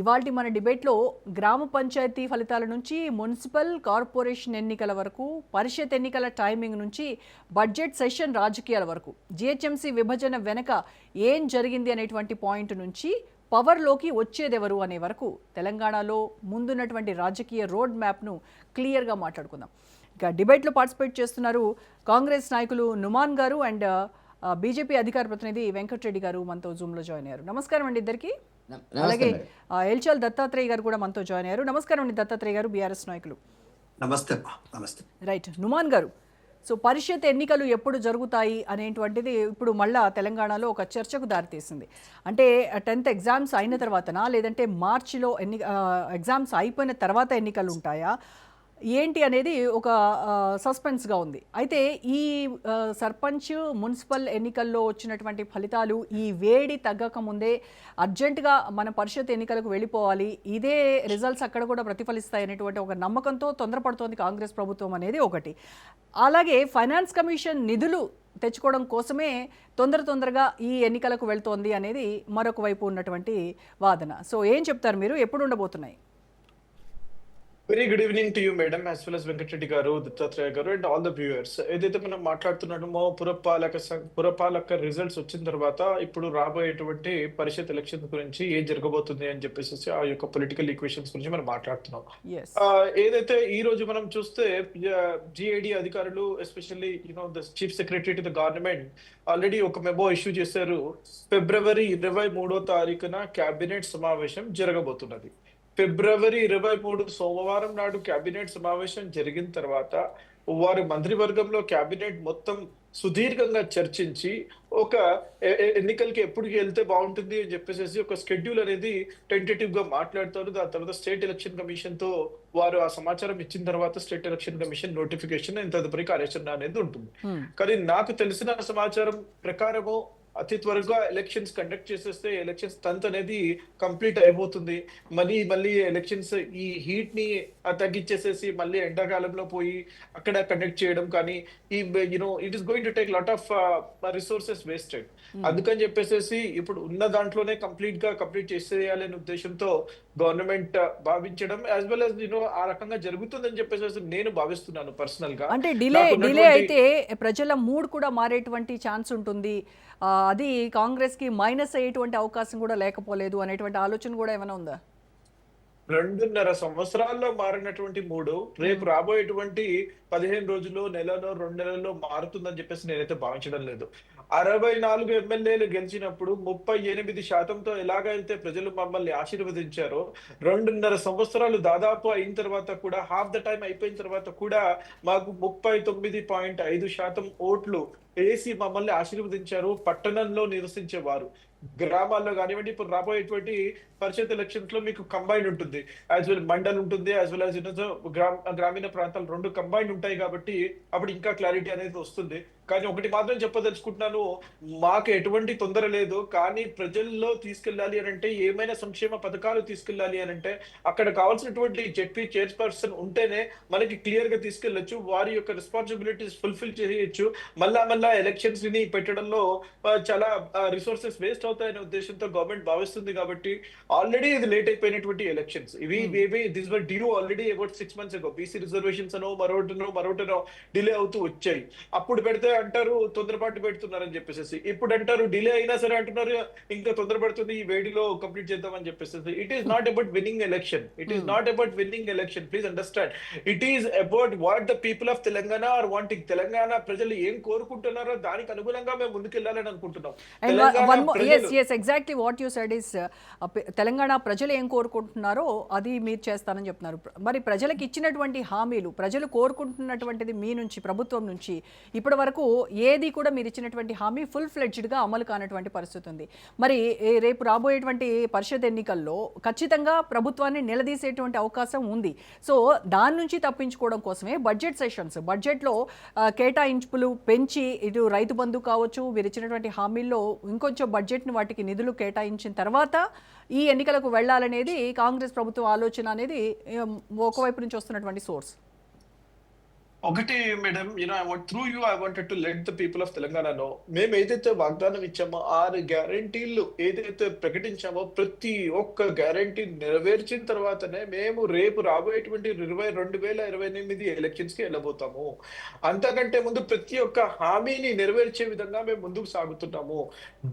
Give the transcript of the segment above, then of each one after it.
ఇవాళ మన డిబేట్లో గ్రామ పంచాయతీ ఫలితాల నుంచి మున్సిపల్ కార్పొరేషన్ ఎన్నికల వరకు పరిషత్ ఎన్నికల టైమింగ్ నుంచి బడ్జెట్ సెషన్ రాజకీయాల వరకు. జిహెచ్ఎంసీ విభజన వెనక ఏం జరిగింది అనేటువంటి పాయింట్ నుంచి పవర్లోకి వచ్చేదెవరు అనే వరకు తెలంగాణలో ముందున్నటువంటి రాజకీయ రోడ్ మ్యాప్ను క్లియర్గా మాట్లాడుకుందాం. ఇక డిబేట్లో పార్టిసిపేట్ చేస్తున్నారు కాంగ్రెస్ నాయకులు నుమాన్ గారు అండ్ బీజేపీ అధికార ప్రతినిధి వెంకటరెడ్డి గారు మనతో జూమ్లో జాయిన్ అయ్యారు. నమస్కారం అండి ఇద్దరికి. అలాగే ఎల్చాల్ దత్తాత్రేయ గారు కూడా మనతో జాయిన్ అయ్యారు. నమస్కారం అండి దత్తాత్రేయ గారు బీఆర్ఎస్ నాయకులు. నమస్తే నమస్తే. రైట్ నుమాన్ గారు. సో పరిషత్ ఎన్నికలు ఎప్పుడు జరుగుతాయి అనేటువంటిది ఇప్పుడు మళ్ళా తెలంగాణలో ఒక చర్చకు దారితీసింది. అంటే టెన్త్ ఎగ్జామ్స్ అయిన తర్వాతనా లేదంటే మార్చిలో ఎన్ని ఎగ్జామ్స్ అయిపోయిన తర్వాత ఎన్నికలు ఉంటాయా? ఏంటి అనేది ఒక సస్పెన్స్గా ఉంది. అయితే ఈ సర్పంచ్ మున్సిపల్ ఎన్నికల్లో వచ్చినటువంటి ఫలితాలు ఈ వేడి తగ్గక ముందే అర్జెంటుగా మన పరిషత్ ఎన్నికలకు వెళ్ళిపోవాలి. ఇదే రిజల్ట్స్ అక్కడ కూడా ప్రతిఫలిస్తాయి అనేటువంటి ఒక నమ్మకంతో తొందరపడుతోంది కాంగ్రెస్ ప్రభుత్వం అనేది ఒకటి. అలాగే ఫైనాన్స్ కమిషన్ నిధులు తెచ్చుకోవడం కోసమే తొందర తొందరగా ఈ ఎన్నికలకు వెళ్తోంది అనేది మరొక వైపు ఉన్నటువంటి వాదన. సో ఏం చెప్తారు మీరు? ఎప్పుడు ఉండబోతున్నాయి? Very good evening to you madam as well as Venkatareddy garu Dattatreya garu and all the viewers ఏదైతే మనం మాట్లాడుతున్నామో పురపాలక పురపాలక రిజల్ట్స్ వచ్చిన తర్వాత ఇప్పుడు రాబోయేటువంటి పరిషత్ ఎలక్షన్ గురించి ఏం జరగబోతుంది అని చెప్పేసి ఆ యొక్క పొలిటికల్ ఈక్వేషన్స్ గురించి మనం మాట్లాడుతున్నాం. ఏదైతే ఈ రోజు మనం చూస్తే జిఐడి అధికారులు especially you know the chief secretary to the government already ఒక మెమో ఇష్యూ చేశారు. ఫిబ్రవరి ఇరవై మూడో తారీఖున కేబినెట్ సమావేశం జరగబోతున్నది. ఫిబ్రవరి ఇరవై మూడు సోమవారం నాడు కేబినెట్ సమావేశం జరిగిన తర్వాత వారి మంత్రివర్గంలో కేబినెట్ మొత్తం సుదీర్ఘంగా చర్చించి ఒక ఎన్నికలకి ఎప్పటికి వెళ్తే బాగుంటుంది అని చెప్పేసి ఒక షెడ్యూల్ అనేది టెంటేటివ్గా మాట్లాడతారు. దాని తర్వాత స్టేట్ ఎలక్షన్ కమిషన్తో వారు ఆ సమాచారం ఇచ్చిన తర్వాత స్టేట్ ఎలక్షన్ కమిషన్ నోటిఫికేషన్ తదుపరి కార్యాచరణ అనేది ఉంటుంది. కానీ నాకు తెలిసిన సమాచారం ప్రకారము అతి త్వరగా ఎలక్షన్స్ కండక్ట్ చేసేస్తే ఎలక్షన్స్ తంత్ అనేది కంప్లీట్ అయిపోతుంది. మళ్ళీ మళ్ళీ ఎలక్షన్స్ ఈ హీట్ని తగ్గించేసేసి మళ్ళీ ఎండాకాలంలో పోయి అక్కడ కండక్ట్ చేయడం కానీ ఈ you know it is going to take lot of resources wasted అందుకని చెప్పేసి ఇప్పుడు ఉన్న దాంట్లోనే కంప్లీట్గా కంప్లీట్ చేసేయాలనే ఉద్దేశంతో గవర్నమెంట్ భావించడం యాజ్ వెల్ as యూనో ఆ రకంగా జరుగుతుందని చెప్పేసి నేను భావిస్తున్నాను పర్సనల్గా. అంటే డిలే డిలే అయితే ప్రజల మూడ్ కూడా మారేటువంటి ఛాన్స్ ఉంటుంది. ఆ, అది కాంగ్రెస్కి మైనస్ అయ్యేటువంటి అవకాశం కూడా లేకపోలేదు అనేటువంటి ఆలోచన కూడా ఏమైనా ఉందా? రెండున్నర సంవత్సరాల్లో మారినటువంటి మూడు రేపు రాబోయేటువంటి పదిహేను రోజుల్లో నెలలో రెండు నెలల్లో మారుతుందని చెప్పేసి నేనైతే భావించడం లేదు. అరవై నాలుగు ఎమ్మెల్యేలు గెలిచినప్పుడు ముప్పై ఎనిమిది శాతంతో ఎలాగైతే ప్రజలు మమ్మల్ని ఆశీర్వదించారో రెండున్నర సంవత్సరాలు దాదాపు అయిన తర్వాత కూడా హాఫ్ ద టైం అయిపోయిన తర్వాత కూడా మాకు ముప్పై తొమ్మిది పాయింట్ ఐదు శాతం ఓట్లు వేసి మమ్మల్ని ఆశీర్వదించారు పట్టణంలో నివసించేవారు. గ్రామాల్లో కానివ్వండి ఇప్పుడు రాబోయేటువంటి పరిషత్ ఎలక్షన్స్లో మీకు కంబైన్ ఉంటుంది. యాజ్ వెల్ మండల్ ఉంటుంది యాజ్ వెల్ యాజ్ గ్రామీణ ప్రాంతాలు రెండు కంబైన్ ఉంటాయి కాబట్టి అప్పుడు ఇంకా క్లారిటీ అనేది వస్తుంది. కానీ ఒకటి మాత్రం చెప్పదలుచుకుంటున్నాను మాకు ఎటువంటి తొందర లేదు. కానీ ప్రజల్లో తీసుకెళ్ళాలి అని అంటే ఏమైనా సంక్షేమ పథకాలు తీసుకెళ్ళాలి అని అంటే అక్కడ కావాల్సినటువంటి జెడ్పీ చైర్పర్సన్ ఉంటేనే మనకి క్లియర్గా తీసుకెళ్ళొచ్చు వారి యొక్క రెస్పాన్సిబిలిటీస్ ఫుల్ఫిల్ చేయొచ్చు. మళ్ళా మళ్ళా ఎలక్షన్స్ని పెట్టడంలో చాలా రిసోర్సెస్ వేస్ట్ అవుతాయనే ఉద్దేశంతో గవర్నమెంట్ భావిస్తుంది కాబట్టి ఆల్రెడీ ఇది లేట్ అయిపోయినటువంటి ఎలక్షన్స్. ఇవి maybe this were due already about six months ago. BC reservations అనో మరొకటినో మరొకటినో డిలే అవుతూ వచ్చాయి. అప్పుడు పెడితే అంటారు తొందరపాటు పెడుతున్నారని చెప్పేసి ఇప్పుడు అంటారు డిలే అయినా సరే అంటున్నారు ఇంకా తొందరపడుతుంది ఈ వేడిలో కంప్లీట్ చేద్దామని చెప్పేసి it is not about winning election it is not about winning election please understand it is about what the people of Telangana are wanting Telangana ప్రజలు ఏం కోరుకుంటున్నారో దానికి అనుగుణంగా మేము ముందుకెళ్ళాలని అనుకుంటున్నాం. Exactly what you said is Telangana ప్రజలు ఏం కోరుకుంటున్నారో అది మీరు చేస్తానని చెప్తున్నారు. మరి ప్రజలకు ఇచ్చినటువంటి హామీలు ప్రజలు కోరుకుంటున్నటువంటిది మీ నుంచి ప్రభుత్వం నుంచి ఇప్పటి వరకు ఏది కూడా మీరు ఇచ్చినటువంటి హామీ ఫుల్ ఫ్లెడ్జ్డ్గా అమలు కానటువంటి పరిస్థితి ఉంది. మరి రేపు రాబోయేటువంటి పరిషత్ ఎన్నికల్లో ఖచ్చితంగా ప్రభుత్వాన్ని నిలదీసేటువంటి అవకాశం ఉంది. సో దాని నుంచి తప్పించుకోవడం కోసమే బడ్జెట్ సెషన్స్ బడ్జెట్లో ఆ, కేటాయింపులు పెంచి ఇటు రైతు బంధు కావచ్చు మీరు ఇచ్చినటువంటి హామీల్లో ఇంకొంచెం బడ్జెట్ని వాటికి నిధులు కేటాయించిన తర్వాత ఈ ఎన్నికలకు వెళ్ళాలనేది కాంగ్రెస్ ప్రభుత్వం ఆలోచన అనేది ఒకవైపు నుంచి వస్తున్నటువంటి సోర్స్ ఒకటి madam you know I want through you I wanted to let the people of Telangana know మేము ఏదైతే వాగ్దానం ఇచ్చామో ఆరు గ్యారంటీలు ఏదైతే ప్రకటించామో ప్రతి ఒక్క గ్యారంటీ నెరవేర్చిన తర్వాతనే మేము రేపు రాబోయేటువంటి ఇరవై రెండు వేల ఇరవై ఎనిమిది ఎలక్షన్స్కి వెళ్ళబోతాము. అంతకంటే ముందు ప్రతి ఒక్క హామీని నెరవేర్చే విధంగా మేము ముందుకు సాగుతున్నాము.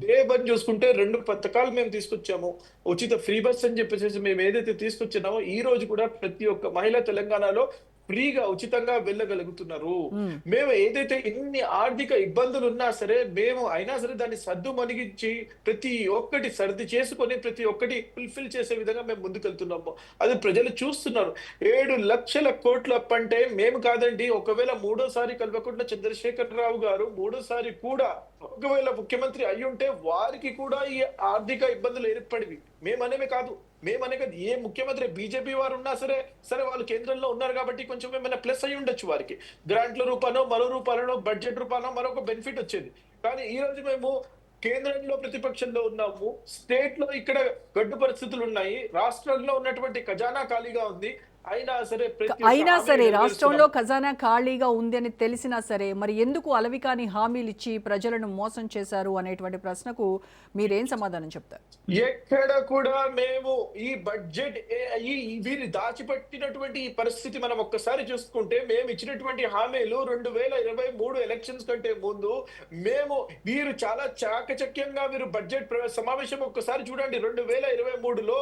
డే వన్ చూసుకుంటే రెండు పథకాలు మేము తీసుకొచ్చాము. ఉచిత ఫ్రీ బస్ అని చెప్పేసి మేము ఏదైతే తీసుకొచ్చినామో ఈ రోజు కూడా ప్రతి ఒక్క మహిళ తెలంగాణలో ఫ్రీగా ఉచితంగా వెళ్ళగలుగుతున్నారు. మ్మ్. ఏదైతే ఇన్ని ఆర్థిక ఇబ్బందులు ఉన్నా సరే మేము అయినా సరే దాన్ని సర్దు మణిగించి ప్రతి ఒక్కటి సర్ది చేసుకొని ప్రతి ఒక్కటి ఫుల్ఫిల్ చేసే విధంగా మేము ముందుకెళ్తున్నాము. అది ప్రజలు చూస్తున్నారు. ఏడు లక్షల కోట్ల అంటే మేము కాదండి ఒకవేళ మూడోసారి కల్వకుంట్ల చంద్రశేఖర్ రావు గారు మూడోసారి కూడా ఒకవేళ ముఖ్యమంత్రి అయ్యుంటే వారికి కూడా ఈ ఆర్థిక ఇబ్బందులు ఏర్పడివి. మేమనేమే కాదు. మేమనే కాదు ఏ ముఖ్యమంత్రి బీజేపీ వారు ఉన్నా సరే సరే వాళ్ళు కేంద్రంలో ఉన్నారు కాబట్టి కొంచెం ఏమైనా ప్లస్ అయి ఉండొచ్చు వారికి. గ్రాంట్ల రూపానో మరో రూపంలో బడ్జెట్ రూపానో మరొక బెనిఫిట్ వచ్చేది. కానీ ఈ రోజు మేము కేంద్రంలో ప్రతిపక్షంలో ఉన్నాము స్టేట్లో ఇక్కడ గడ్డు పరిస్థితులు ఉన్నాయి రాష్ట్రంలో ఉన్నటువంటి ఖజానా ఖాళీగా ఉంది అయినా సరే. రాష్ట్రంలో ఖజానా ఖాళీగా ఉంది అని తెలిసినా సరే మరి ఎందుకు అలవికాని హామీలు ఇచ్చి ప్రజలను మోసం చేశారు అనేటువంటి ప్రశ్నకు మీరేం సమాధానం చెప్తారు ఎక్కడ కూడా మేము ఈ బడ్జెట్ వీరి దాచిపెట్టినటువంటి ఈ పరిస్థితి మనం ఒక్కసారి చూసుకుంటే మేము ఇచ్చినటువంటి హామీలు రెండు వేల ఇరవై మూడు ఎలక్షన్స్ కంటే ముందు మేము వీరు చాలా చాకచక్యంగా వీరు బడ్జెట్ సమావేశం ఒక్కసారి చూడండి రెండు వేల ఇరవై మూడులో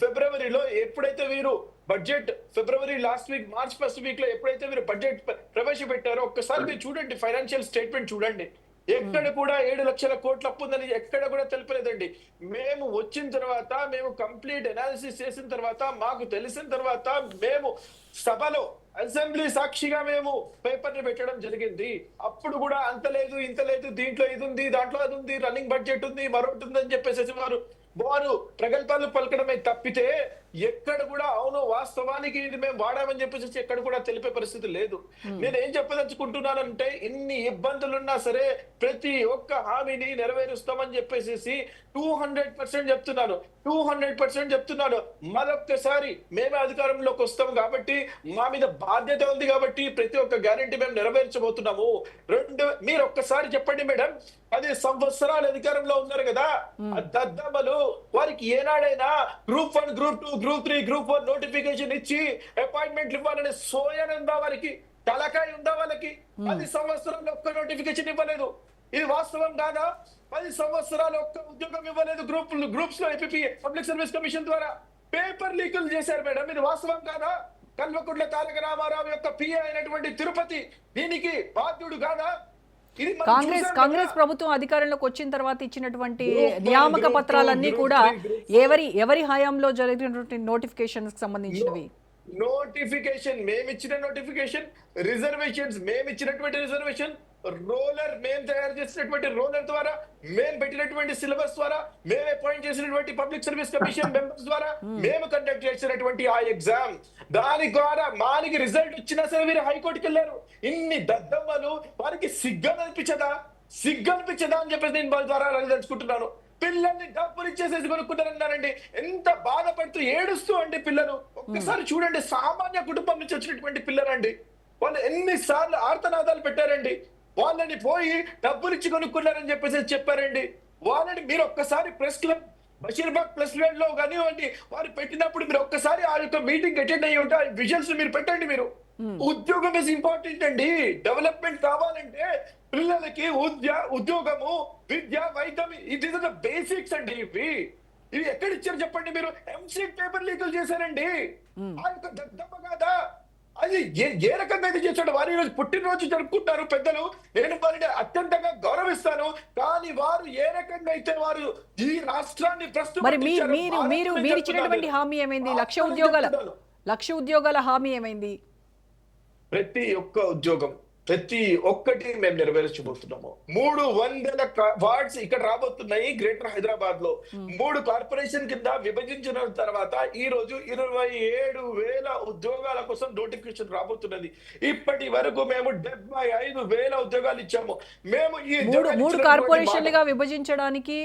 ఫిబ్రవరిలో ఎప్పుడైతే వీరు budget February last week March first వీక్లో ఎప్పుడైతే మీరు బడ్జెట్ ప్రవేశపెట్టారో ఒక్కసారి మీరు చూడండి ఫైనాన్షియల్ స్టేట్మెంట్ చూడండి. ఎక్కడ కూడా ఏడు లక్షల కోట్ల అప్పు ఉందని ఎక్కడ కూడా తెలిపలేదండి. మేము వచ్చిన తర్వాత మేము కంప్లీట్ అనాలిసిస్ చేసిన తర్వాత మాకు తెలిసిన తర్వాత మేము సభలో అసెంబ్లీ సాక్షిగా మేము పేపర్ని పెట్టడం జరిగింది. అప్పుడు కూడా అంత లేదు ఇంత లేదు దీంట్లో ఇది ఉంది దాంట్లో అది ఉంది రన్నింగ్ బడ్జెట్ ఉంది మరొకటి ఉందని చెప్పేసి వారు వారు ప్రగల్భాలు పలకడమే తప్పితే ఎక్కడ కూడా అవును వాస్తవానికి ఇది మేము వాడామని చెప్పేసి ఎక్కడ కూడా తెలిపే పరిస్థితి లేదు. నేను ఏం చెప్పదలుచుకుంటున్నానంటే ఇన్ని ఇబ్బందులున్నా సరే ప్రతి ఒక్క హామీని నెరవేరుస్తామని చెప్పేసి టూ హండ్రెడ్ పర్సెంట్ చెప్తున్నాను. టూ హండ్రెడ్ పర్సెంట్ చెప్తున్నాను. మరొక్కసారి మేమే అధికారంలోకి వస్తాం కాబట్టి మా మీద బాధ్యత ఉంది కాబట్టి ప్రతి ఒక్క గ్యారెంటీ మేము నెరవేర్చబోతున్నాము. రెండు మీరు ఒక్కసారి చెప్పండి మేడం. పది సంవత్సరాలు అధికారంలో ఉన్నారు కదా. దద్దమ్మలు వారికి ఏనాడైనా group one group two group three group four notification ఇచ్చి అపాయింట్మెంట్లు ఇవ్వాలనే సోయన్ ఉందా వారికి తలకాయ ఉందా వాళ్ళకి? పది సంవత్సరాలు ఒక్క నోటిఫికేషన్ ఇవ్వలేదు. ఇది వాస్తవం కాదా? పది సంవత్సరాలు ఒక్క ఉద్యోగం ఇవ్వలేదు గ్రూప్ గ్రూప్స్లో ఏపీ పబ్లిక్ సర్వీస్ కమిషన్ ద్వారా. పేపర్ లీకులు చేశారు మేడం ఇది వాస్తవం కాదా? కల్వకుంట్ల తారక రామారావు యొక్క పిఏ అయినటువంటి తిరుపతి దీనికి బాధ్యుడు కాదా? కాంగ్రెస్ కాంగ్రెస్. ప్రభుత్వం అధికారంలోకి వచ్చిన తర్వాత ఇచ్చినటువంటి నియామక పత్రాలన్నీ కూడా. ఎవరి ఎవరి హయాంలో జరిగినటువంటి నోటిఫికేషన్స్ సంబంధించినవి నోటిఫికేషన్ మేము ఇచ్చిన నోటిఫికేషన్ రిజర్వేషన్స్ మేము ఇచ్చినటువంటి రిజర్వేషన్ రోలర్ మేము తయారు చేసినటువంటి రోలర్ ద్వారా మేము పెట్టినటువంటి సిలబస్ ద్వారా మేము అపాయింట్ చేసినటువంటి పబ్లిక్ సర్వీస్ కమిషన్ మెంబర్స్ ద్వారా మేము కండక్ట్ చేసినటువంటి ఆ ఎగ్జామ్ దాని ద్వారా మానికి రిజల్ట్ వచ్చినా సరే మీరు హైకోర్టుకి వెళ్ళారు. ఇన్ని దద్దమ్మలు వారికి సిగ్గని అనిపించదా సిగ్గు అనిపించదా అని చెప్పేసి నేను వాళ్ళ ద్వారా అడగదలుచుకుంటున్నాను పిల్లల్ని డబ్బులు ఇచ్చేసేసి కొనుక్కుంటారన్నారండి ఎంత బాధపడుతూ ఏడుస్తూ అండి పిల్లలు. ఒక్కసారి చూడండి సామాన్య కుటుంబం నుంచి వచ్చినటువంటి పిల్లలండి. వాళ్ళు ఎన్నిసార్లు ఆర్తనాదాలు పెట్టారండి. వాళ్ళని పోయి డబ్బులు ఇచ్చి కొనుక్కున్నారని చెప్పేసి చెప్పారండి. వాళ్ళని మీరు ఒక్కసారి ప్రెస్ క్లబ్ బషీర్బాగ్ ప్రెస్ క్లబ్లో కానివ్వండి వారు పెట్టినప్పుడు మీరు ఒక్కసారి యొక్క మీటింగ్ అటెండ్ అయ్యి ఉంటే విజువల్స్ మీరు పెట్టండి మీరు. ఉద్యోగం ఇస్ ఇంపార్టెంట్ అండి. డెవలప్మెంట్ కావాలంటే పిల్లలకి ఉద్య ఉద్యోగము విద్య వైద్యం ఇట్ ఇస్ ద బేసిక్స్ అండి ఇవి. ఇవి ఎక్కడ ఇచ్చారు చెప్పండి మీరు? ఎంసీ పేపర్ లీకులు చేశారండి. ఆ యొక్క దద్దమ్మ కాదా అది ఏ ఏ రకంగా అయితే చేశాడు వారు ఈరోజు పుట్టినరోజు జరుపుకుంటారు పెద్దలు. నేను వారిని అత్యంతంగా గౌరవిస్తాను. కానీ వారు ఏ రకంగా అయితే వారు ఈ రాష్ట్రాన్ని ప్రస్తుతం మీరు మీరు మీరు ఇచ్చినటువంటి హామీ ఏమైంది? లక్ష ఉద్యోగాల లక్ష ఉద్యోగాల హామీ ఏమైంది? ప్రతి ఒక్క ఉద్యోగం ప్రతి ఒక్కటి మేము నెరవేర్చబోతున్నాము. మూడు వందల వార్డ్స్ ఇక్కడ రాబోతున్నాయి గ్రేటర్ హైదరాబాద్లో మూడు కార్పొరేషన్ కింద విభజించిన తర్వాత ఈ రోజు ఇరవై ఏడు వేల ఉద్యోగాల కోసం నోటిఫికేషన్ రాబోతున్నది. ఇప్పటి వరకు మేము డెబ్బై ఐదు వేల ఉద్యోగాలు ఇచ్చాము. మేము ఈ మూడు కార్పొరేషన్లుగా విభజించడానికి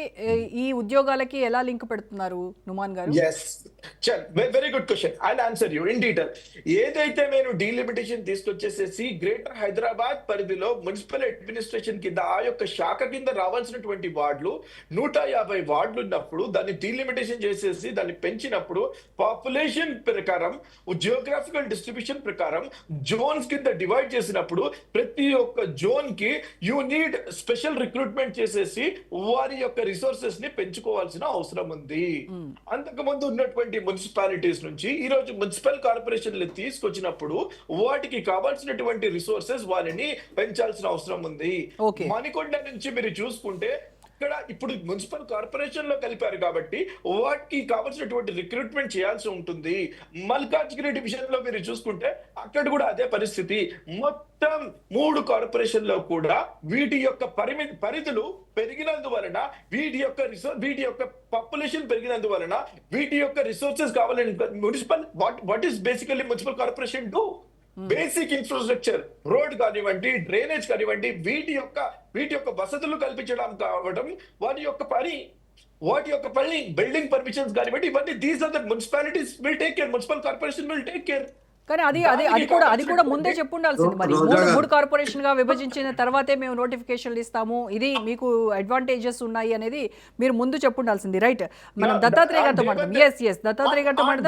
ఈ ఉద్యోగాలకి ఎలా లింక్ పెడుతున్నారు నుమాన్ గారు? Yes very good question I answer you in detail ఏదైతే నేను డీలిమిటేషన్ తీసుకొచ్చేసేసి గ్రేటర్ హైదరాబాద్ పరిధిలో మున్సిపల్ అడ్మినిస్ట్రేషన్ కింద ఆ యొక్క శాఖ కింద రావాల్సినటువంటి వార్డులు నూట యాభై వార్డులు ఉన్నప్పుడు దాన్ని డీలిమిటేషన్ చేసేసి దాన్ని పెంచినప్పుడు పాపులేషన్ ప్రకారం జియోగ్రాఫికల్ డిస్ట్రిబ్యూషన్ ప్రకారం జోన్స్ కింద డివైడ్ చేసినప్పుడు ప్రతి ఒక్క జోన్కి యూ నీడ్ స్పెషల్ రిక్రూట్మెంట్ చేసేసి వారి యొక్క రిసోర్సెస్ని పెంచుకోవాల్సిన అవసరం ఉంది. అంతకు ముందు ఉన్నటువంటి మున్సిపాలిటీస్ నుంచి ఈ రోజు మున్సిపల్ కార్పొరేషన్లు తీసుకొచ్చినప్పుడు వాటికి కావాల్సినటువంటి రిసోర్సెస్ వారిని పెంచాల్సిన అవసరం ఉంది. మణికొండ నుంచి మీరు చూసుకుంటే ఇక్కడ ఇప్పుడు మున్సిపల్ కార్పొరేషన్లో కలిపారు కాబట్టి వాటికి కావాల్సినటువంటి రిక్రూట్మెంట్ చేయాల్సి ఉంటుంది. మల్కాజ్గిరి డివిజన్లో మీరు చూసుకుంటే అక్కడ కూడా అదే పరిస్థితి. మొత్తం మూడు కార్పొరేషన్లో కూడా వీటి యొక్క పరిమితి పరిధులు పెరిగినందువలన వీటి యొక్క రిసోర్స్ వీటి యొక్క పాపులేషన్ పెరిగినందువలన వీటి యొక్క రిసోర్సెస్ కావాలని municipal what what is basically municipal corporation do? Basic infrastructure road కానివ్వండి డ్రైనేజ్ కానివ్వండి వీటి యొక్క వీటి యొక్క వసతులు కల్పించడం కావడం వాటి యొక్క పని వాటి యొక్క పని బిల్డింగ్ పర్మిషన్స్ కానివ్వండి ఇవన్నీ these are the municipalities will take care municipal corporation will take care కానీ అది అది అది కూడా అది కూడా ముందే చెప్పుండాల్సింది మరి. రోజా మూడు. మూడు కార్పొరేషన్గా విభజించిన తర్వాతే మేము నోటిఫికేషన్లు ఇస్తాము. ఇది మీకు అడ్వాంటేజెస్ ఉన్నాయి అనేది మీరు ముందు చెప్పుండాల్సింది రైట్ మనం Yeah, దత్తాత్రేయ గారితో మాట్లాడదాం. ఎస్ ఎస్ దత్తాత్రేయ గారితో మాట్లాడదాం.